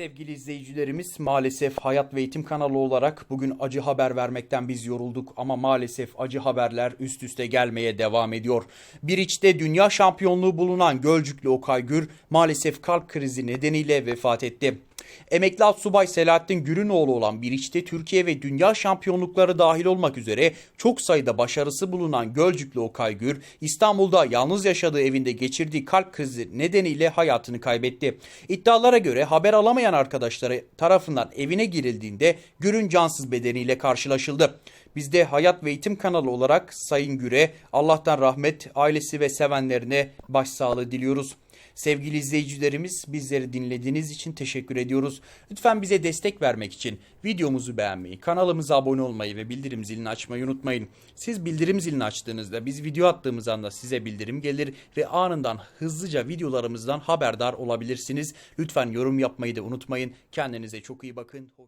Sevgili izleyicilerimiz maalesef Hayat ve Eğitim kanalı olarak bugün acı haber vermekten biz yorulduk ama maalesef acı haberler üst üste gelmeye devam ediyor. Bir içte dünya şampiyonluğu bulunan Gölcüklü Okay Gür maalesef kalp krizi nedeniyle vefat etti. Emekli Subay Selahattin Gürünoğlu olan bir içte Türkiye ve dünya şampiyonlukları dahil olmak üzere çok sayıda başarısı bulunan Gölcüklü Okay Gür, İstanbul'da yalnız yaşadığı evinde geçirdiği kalp krizi nedeniyle hayatını kaybetti. İddialara göre haber alamayan arkadaşları tarafından evine girildiğinde Gür'ün cansız bedeniyle karşılaşıldı. Biz de Hayat ve Eğitim kanalı olarak Sayın Gür'e Allah'tan rahmet, ailesi ve sevenlerine başsağlığı diliyoruz. Sevgili izleyicilerimiz bizleri dinlediğiniz için teşekkür ediyoruz. Lütfen bize destek vermek için videomuzu beğenmeyi, kanalımıza abone olmayı ve bildirim zilini açmayı unutmayın. Siz bildirim zilini açtığınızda biz video attığımız anda size bildirim gelir ve anından hızlıca videolarımızdan haberdar olabilirsiniz. Lütfen yorum yapmayı da unutmayın. Kendinize çok iyi bakın.